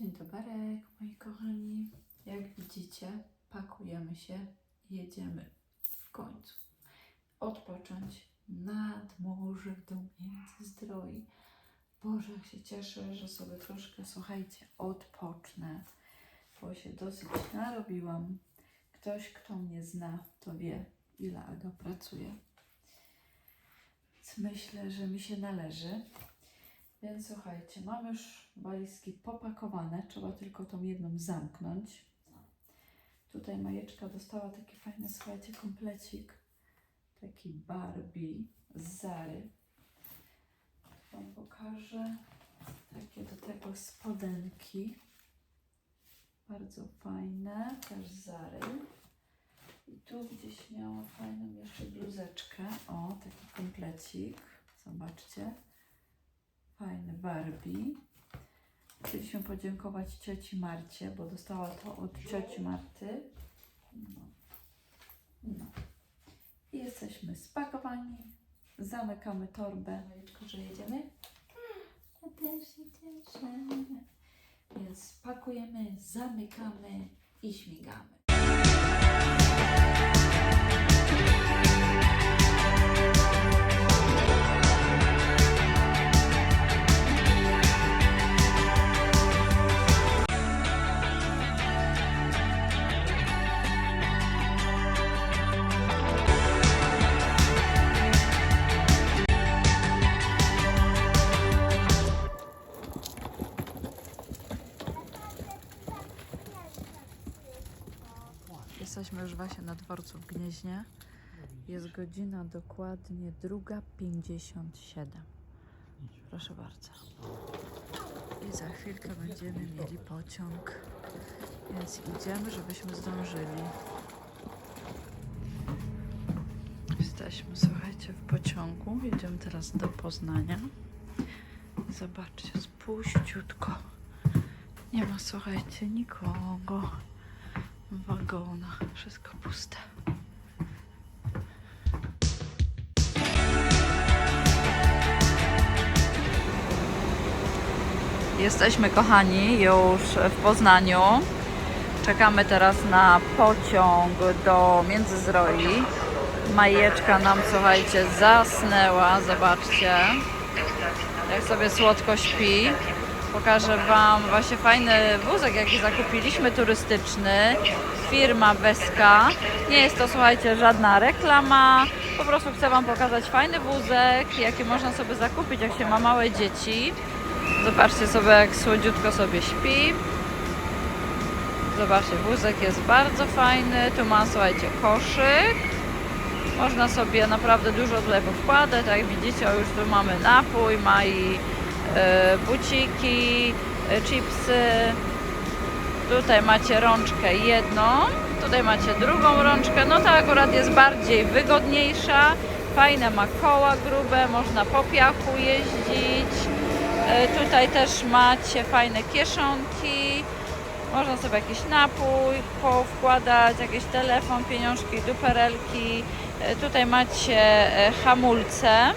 Dzień dobry, moi kochani. Jak widzicie, pakujemy się i jedziemy w końcu odpocząć nad morze do Międzyzdroi. Boże, jak się cieszę, że sobie troszkę, słuchajcie, odpocznę, bo się dosyć narobiłam. Ktoś, kto mnie zna, to wie, ile Aga pracuje. Więc myślę, że mi się należy. Więc słuchajcie, mam już walizki popakowane, trzeba tylko tą jedną zamknąć. Tutaj Majeczka dostała taki fajny, słuchajcie, komplecik, taki Barbie z Zary. Wam pokażę takie do tego spodenki, bardzo fajne, też z Zary. I tu gdzieś miała fajną jeszcze bluzeczkę, o, taki komplecik, zobaczcie fajny Barbie. Chcieliśmy podziękować cioci Marcie, bo dostała to od cioci Marty. No. no. I jesteśmy spakowani. Zamykamy torbę. Majeczko, że jedziemy? Ja też się cieszę. Więc pakujemy, zamykamy i śmigamy. Jest godzina dokładnie druga 57. Proszę bardzo. I za chwilkę będziemy mieli pociąg. Więc idziemy, żebyśmy zdążyli. Jesteśmy, słuchajcie, w pociągu. Jedziemy teraz do Poznania. Zobaczcie, jest puściutko. Nie ma, słuchajcie, nikogo w wagonach. Wszystko puste. Jesteśmy, kochani, już w Poznaniu. Czekamy teraz na pociąg do Międzyzdroi. Majeczka nam, słuchajcie, zasnęła. Zobaczcie, jak sobie słodko śpi. Pokażę Wam właśnie fajny wózek, jaki zakupiliśmy turystyczny. Firma Weska. Nie jest to, słuchajcie, żadna reklama. Po prostu chcę Wam pokazać fajny wózek, jaki można sobie zakupić, jak się ma małe dzieci. Zobaczcie sobie, jak słodziutko sobie śpi. Zobaczcie, wózek jest bardzo fajny. Tu ma, słuchajcie, koszyk. Można sobie naprawdę dużo powkładać. Tak jak widzicie, już tu mamy napój, ma i e, buciki, e, chipsy. Tutaj macie rączkę jedną, tutaj macie drugą rączkę. No ta akurat jest bardziej wygodniejsza. Fajne ma koła grube, można po piachu jeździć. E, Tutaj też macie fajne kieszonki. Można sobie jakiś napój powkładać, jakiś telefon, pieniążki, duperelki. E, Tutaj macie e, hamulce.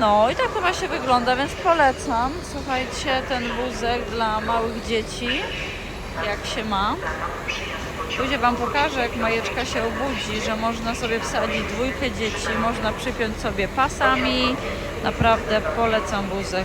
No i tak to właśnie wygląda, więc polecam. Słuchajcie, ten wózek dla małych dzieci, jak się ma. Później Wam pokażę, jak Majeczka się obudzi, że można sobie wsadzić dwójkę dzieci, można przypiąć sobie pasami. Naprawdę polecam wózek.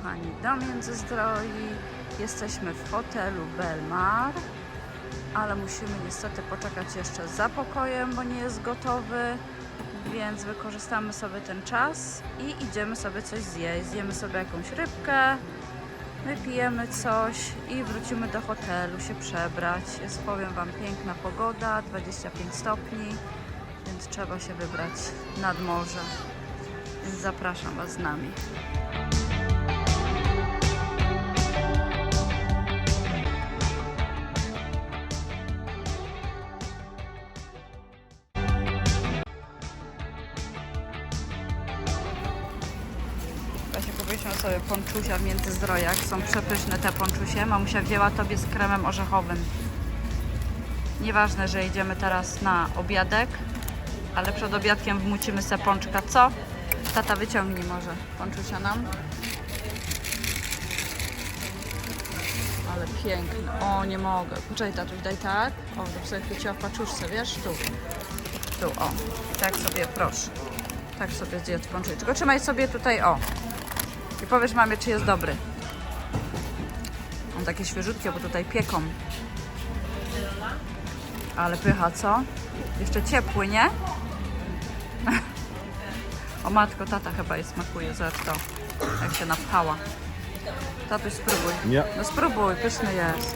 kochani, do Międzyzdroi. Jesteśmy w hotelu Belmar, ale musimy niestety poczekać jeszcze za pokojem, bo nie jest gotowy. Więc wykorzystamy sobie ten czas i idziemy sobie coś zjeść. Zjemy sobie jakąś rybkę, wypijemy coś i wrócimy do hotelu się przebrać. Jest, powiem Wam, piękna pogoda, 25 stopni, więc trzeba się wybrać nad morze. Więc zapraszam Was z nami. Ponczusia w Międzyzdrojach. Są przepyszne te ponczusie. Mamusia wzięła tobie z kremem orzechowym. Nieważne, że idziemy teraz na obiadek, ale przed obiadkiem wmucimy se pączka. Co? Tata wyciągnij może ponczusia nam. Ale piękny. O, nie mogę. Poczekaj, tatuś, daj tak. O, to sobie chwyciła w paczuszce, wiesz? Tu. Tu, o. Tak sobie, proszę. Tak sobie zjedz pączuś. Tylko trzymaj sobie tutaj, o. I powiesz mamie, czy jest dobry. On takie świeżutkie, bo tutaj pieką. Ale pycha, co? Jeszcze ciepły, nie? O matko, tata chyba jej smakuje, zobacz to. Jak się napchała. Tatuś, spróbuj. Nie. No spróbuj, pyszny jest.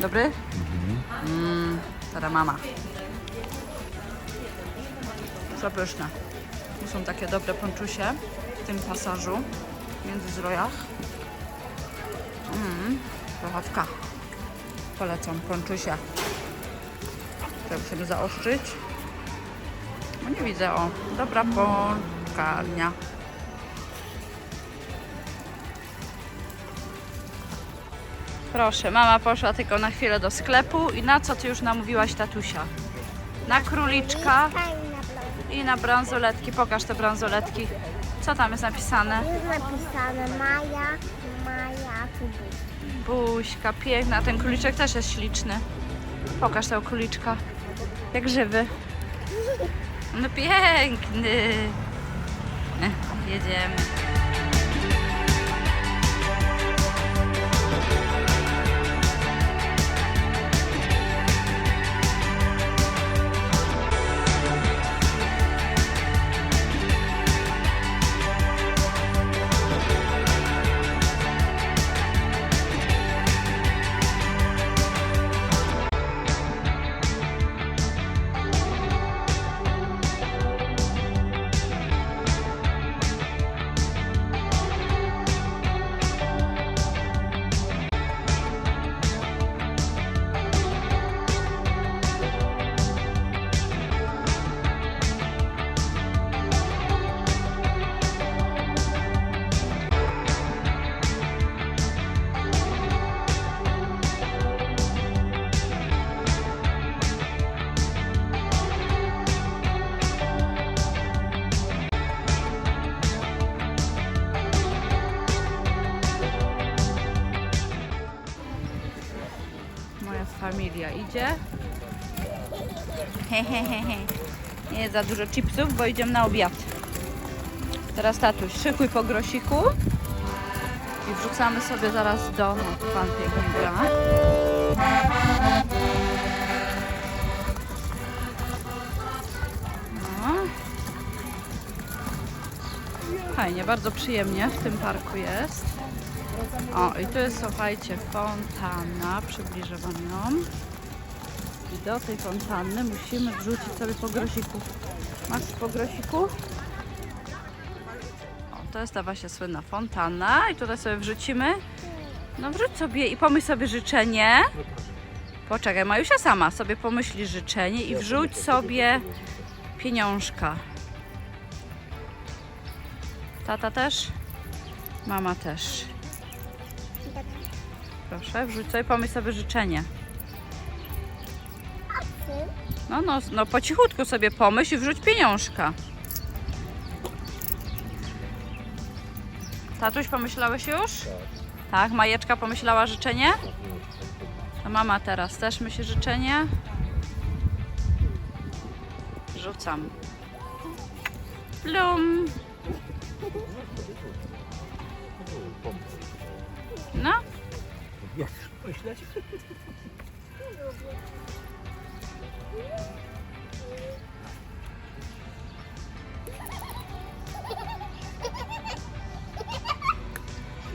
Dobry? Mmm, teraz mama. Przepyszne. Tu są takie dobre ponczusie w tym pasażu między zdrojach. Mmm, kochawka. Polecam ponczusia. Trzeba musimy zaostrzyć. No nie widzę, o. Dobra pączkarnia. Proszę, mama poszła tylko na chwilę do sklepu i na co ty już namówiłaś tatusia? Na króliczka i na bransoletki. Pokaż te bransoletki. Co tam jest napisane? Jest napisane Maja, Maja Kubu. Buźka, piękna. Ten króliczek też jest śliczny. Pokaż tego króliczka. Jak żywy. No piękny. Jedziemy. Familia idzie. Hehehehe. Nie za dużo chipsów, bo idziemy na obiad. Teraz tatuś, szykuj po grosiku. I wrzucamy sobie zaraz do... Pan pięknie gra. No. Fajnie, bardzo przyjemnie w tym parku jest. O, i tu jest, słuchajcie, fontanna. Przybliżę Wam ją. I do tej fontanny musimy wrzucić sobie po grosiku. Masz po grosiku? O, to jest ta właśnie słynna fontanna. I tutaj sobie wrzucimy. No wrzuć sobie i pomyśl sobie życzenie. Poczekaj, Majusia sama sobie pomyśli życzenie i wrzuć sobie pieniążka. Tata też? Mama też. Proszę, wrzuć sobie, pomyśl sobie życzenie. No, no, no po cichutku sobie pomyśl i wrzuć pieniążka. Tatuś, pomyślałeś już? Tak, Majeczka pomyślała życzenie? A mama teraz też myśli życzenie? Rzucam. Plum. No, Jak myśleć?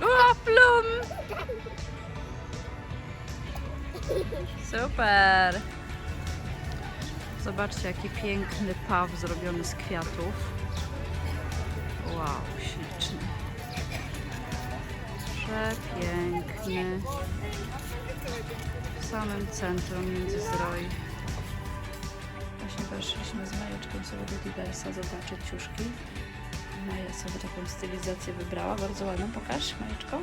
o, plum. Super. Zobaczcie, jaki piękny paw zrobiony z kwiatów. Wow, śliczny. Przepiękny. W samym centrum Międzyzdroi. Właśnie weszliśmy z Majeczką sobie do Diversa zobaczyć ciuszki. Maja sobie taką stylizację wybrała, bardzo ładną. Pokaż, Majeczko.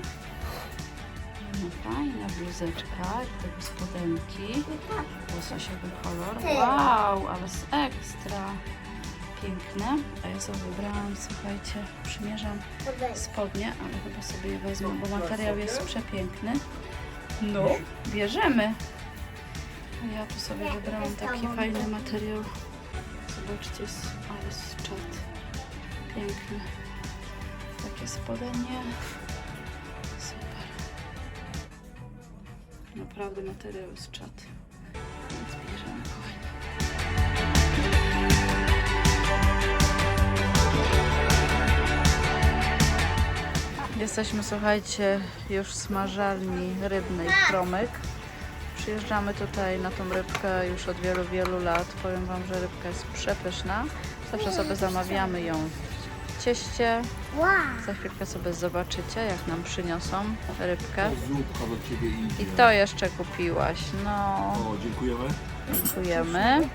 No fajna bluzeczka, i tego spodenki. Łososiowy kolor. Wow, ale z ekstra. Piękne. A ja sobie wybrałam, słuchajcie, przymierzam spodnie, ale chyba sobie je wezmę, bo materiał jest przepiękny. No, bierzemy. Ja tu sobie wybrałam taki fajny materiał. Zobaczcie, ale z czat. Piękny. Takie spodnie. Super. Naprawdę materiał jest czat. Więc bierzemy kochani. Jesteśmy, słuchajcie, już w smażalni rybnej Promyk. Przyjeżdżamy tutaj na tą rybkę już od wielu, wielu lat. Powiem Wam, że rybka jest przepyszna. Zawsze sobie zamawiamy ją w cieście. Za chwilkę sobie zobaczycie, jak nam przyniosą rybkę. Zupka do Ciebie idzie. I to jeszcze kupiłaś. No, O, dziękujemy. dziękujemy.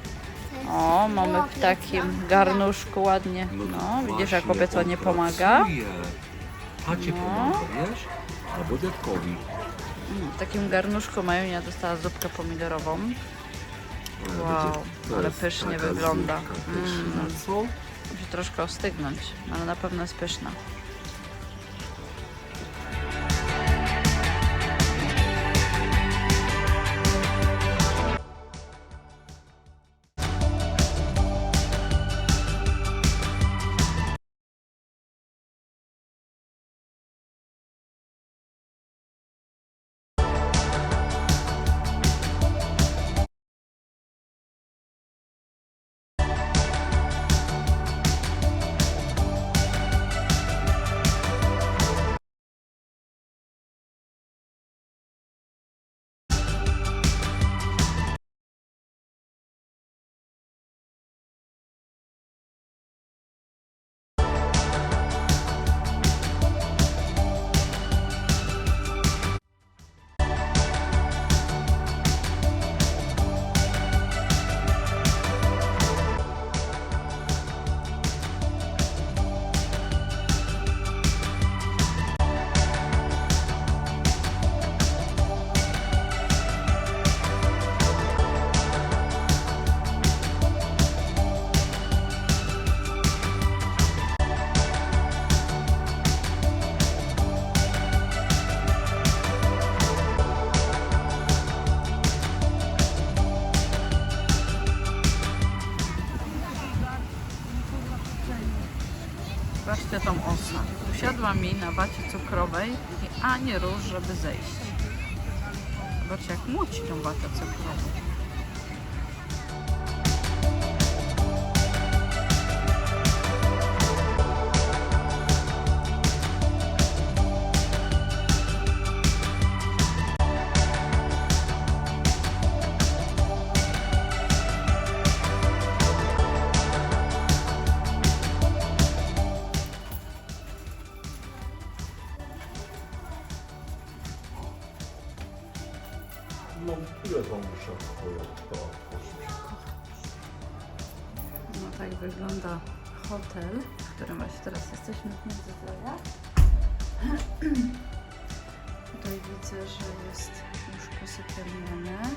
O, mamy w takim garnuszku ładnie. No, widzisz, jak kobieco nie pomaga. pracuje. Tacie No. pomaga, wiesz? Albo dziadkowi. Mm, W takim garnuszku Majunia dostała zupkę pomidorową. Ale Wow, będzie- ale pysznie wygląda. zupka Mm. Musi troszkę ostygnąć, ale na pewno jest pyszna. Ani róż, żeby zejść. Zobaczcie, jak muci tą watę cukrową. Teraz jesteśmy w Międzyzdrojach. Tutaj widzę, że jest łóżko sypialniane.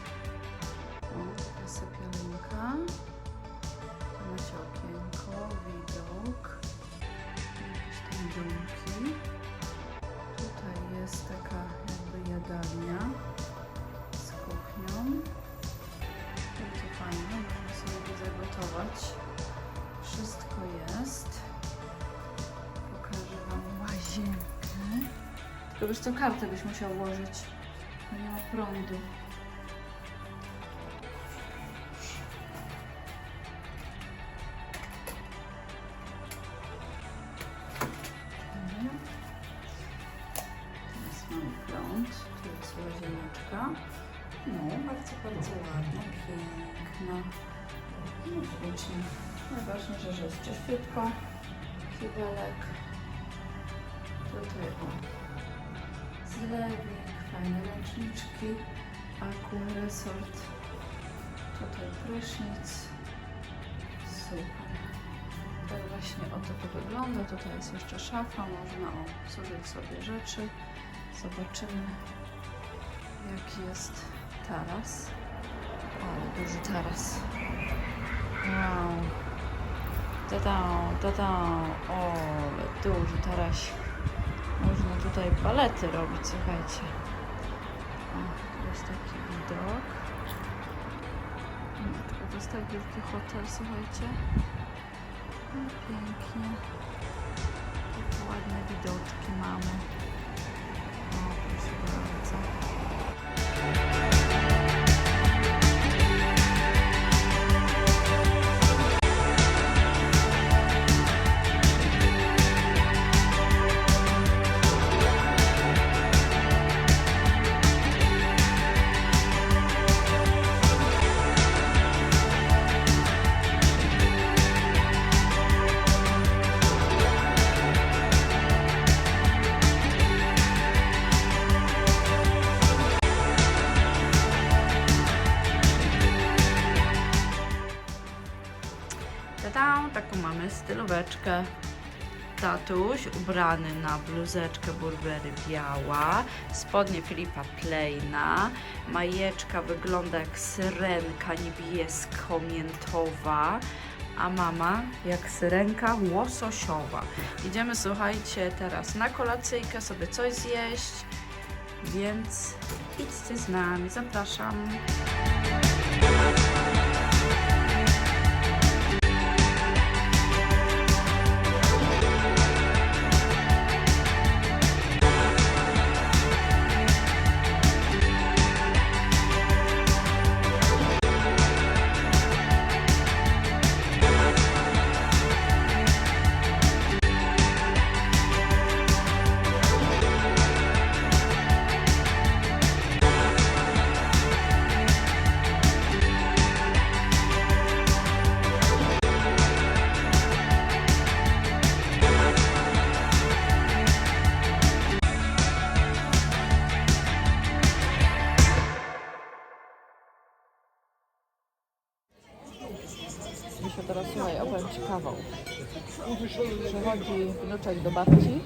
Tylko wiesz co, kartę byś musiał włożyć. Nie ma prądu. Rzeczy. Zobaczymy jak jest taras. Ale duży taras. Wow. Tada, tada. O, duży tarasik. Można tutaj balety robić, słuchajcie. O, jest taki widok. To jest tak wielki hotel, słuchajcie. No, pięknie. Ładne widoczki mamy. Tatuś ubrany na bluzeczkę Burberry biała, spodnie Filipa Pleina, majeczka wygląda jak syrenka niebiesko-miętowa, a mama jak syrenka łososiowa. Idziemy, słuchajcie, teraz na kolacyjkę sobie coś zjeść, więc idźcie z nami, zapraszam. Ci kawał. Przychodzi wnuczek do babci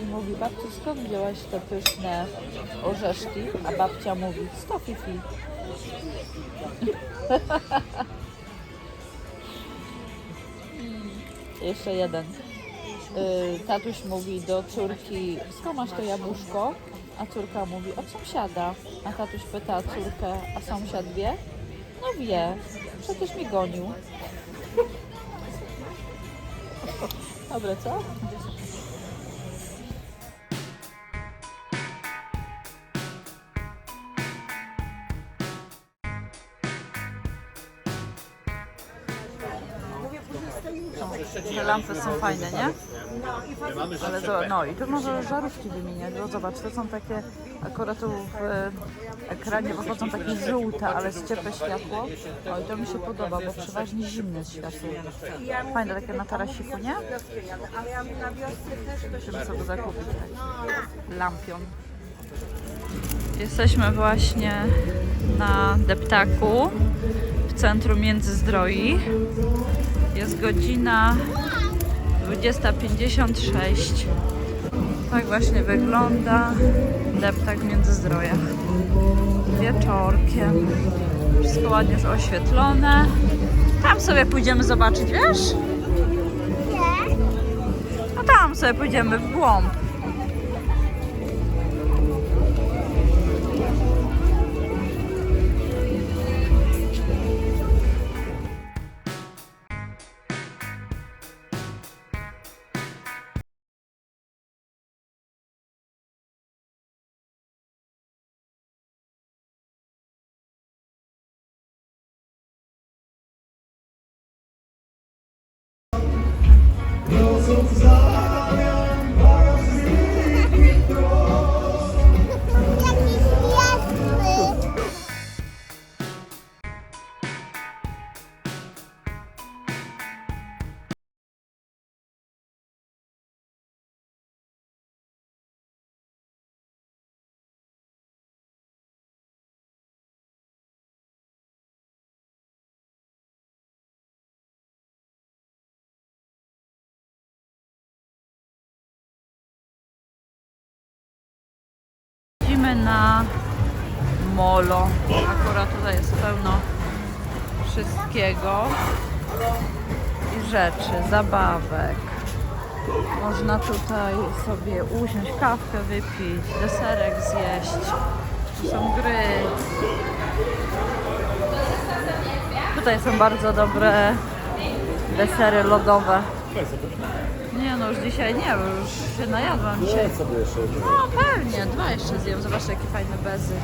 i mówi, babci skąd wzięłaś te pyszne orzeszki? A babcia mówi, sto fifi. Jeszcze jeden. Y, Tatuś mówi do córki, skąd masz to jabłuszko? A córka mówi, od sąsiada. A tatuś pyta córkę, a sąsiad wie? No wie, przecież mi gonił. Dobre, co? Lampy są fajne, nie? Ale no i tu może żarówki wymieniać, bo zobacz, to są takie, akurat tu w e, ekranie wychodzą takie żółte, ale z ciepłe światło. O i to mi się podoba, bo przeważnie zimne światło. Fajne, takie na tarasiku, nie? Musimy sobie zakupić taki lampion. Jesteśmy właśnie na deptaku w centrum Międzyzdroi. Jest godzina 20.56. Tak właśnie wygląda deptak w Międzyzdrojach. Wieczorkiem. Wszystko ładnie już oświetlone. Tam sobie pójdziemy zobaczyć, wiesz? No tam sobie pójdziemy w głąb. Na molo. Akurat tutaj jest pełno wszystkiego i rzeczy, zabawek. Można tutaj sobie usiąść, kawkę wypić, deserek zjeść. Tu są gry. Tutaj są bardzo dobre desery lodowe. Nie no, już dzisiaj nie, bo już się najadłam dzisiaj. sobie jeszcze No pewnie, dwa jeszcze zjem. Zobaczcie jakie fajne bezy.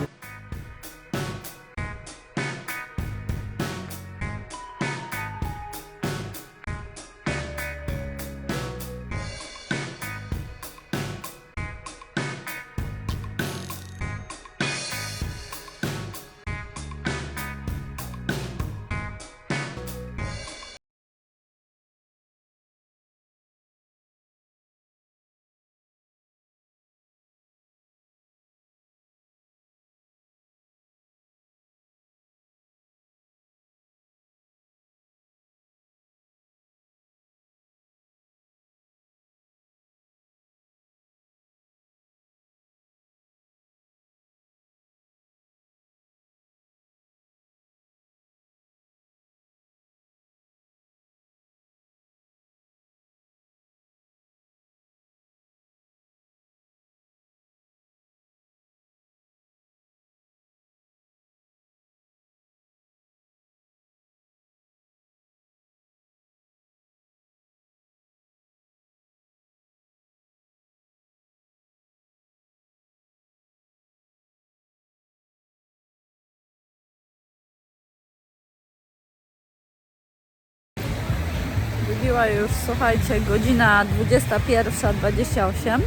Wybiła już, słuchajcie, godzina 21.28.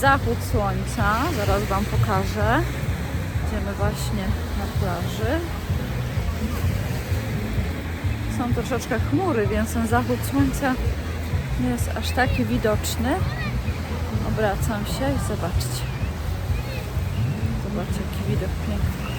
Zachód słońca, zaraz Wam pokażę. Idziemy właśnie na plaży. Są troszeczkę chmury, więc ten zachód słońca nie jest aż taki widoczny. Obracam się i zobaczcie. Zobaczcie, jaki widok piękny.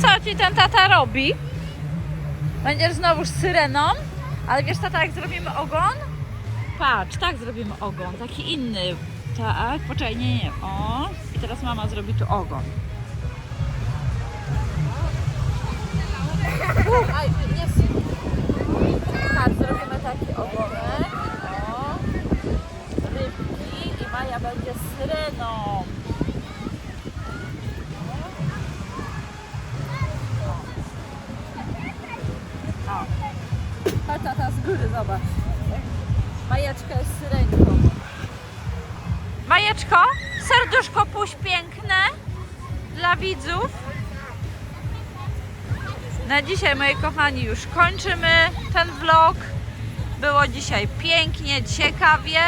Co ci ten tata robi? Będziesz znowu z syreną? Ale wiesz tata, jak zrobimy ogon? Patrz, tak zrobimy ogon, taki inny. Tak, poczekaj, nie, nie, o. I teraz mama zrobi tu ogon. Uh, aj, nie Tak, zrobimy taki ogonek. O. Będzie syreną. O. Patrz tata z góry, zobacz. Majeczka jest syrenką. Majeczko, serduszko puść piękne dla widzów. Na dzisiaj, moi kochani, już kończymy ten vlog. Było dzisiaj pięknie, ciekawie.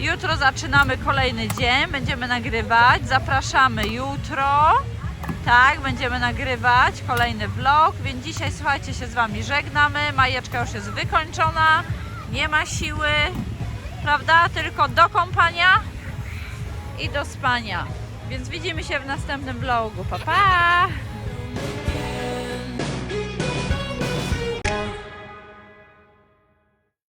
Jutro zaczynamy kolejny dzień, będziemy nagrywać. Zapraszamy jutro. Tak, będziemy nagrywać kolejny vlog, więc dzisiaj słuchajcie się z Wami żegnamy. Majeczka już jest wykończona, nie ma siły, prawda? Tylko do kąpania i do spania. Więc widzimy się w następnym vlogu. Pa, pa!